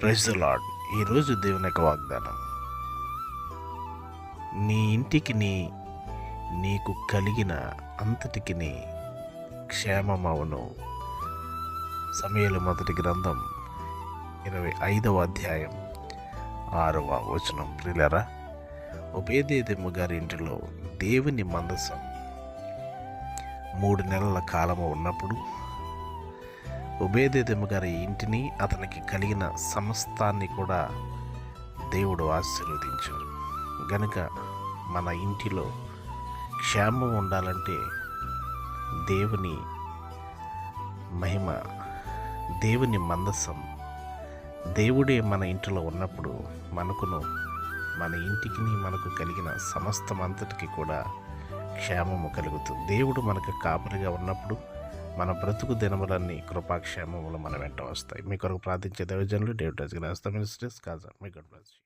Praise lord ఈరోజు దేవుని యొక్క వాగ్దానం. నీ ఇంటికి నీకు కలిగిన అంతటికి నీ క్షేమమవును. సమయల మొదటి గ్రంథం ఇరవై ఐదవ అధ్యాయం ఆరవ వచనం. ప్రిలరా ఉపేదేదమ్మ గారి ఇంటిలో దేవుని మందసం మూడు నెలల కాలము ఉన్నప్పుడు ఉబేదేదమ్మ గారి ఇంటిని అతనికి కలిగిన సమస్తాన్ని కూడా దేవుడు ఆశీర్వదించారు గనుక మన ఇంటిలో క్షేమం ఉండాలంటే దేవుని మహిమ దేవుని మందసం దేవుడే మన ఇంటిలో ఉన్నప్పుడు మనకును మన ఇంటికి మనకు కలిగిన సమస్తం అంతటికి కూడా క్షేమము కలుగుతుంది. దేవుడు మనకు కాపరిగా ఉన్నప్పుడు మన బ్రతుకు దినములన్నీ కృపాక్షేమములు మన వెంట వస్తాయి. మీ కొరకు ప్రార్థించే దైవజనులు డేవిడ్ రాజు గారి మినిస్టర్స్ కాజా మీ గుడ్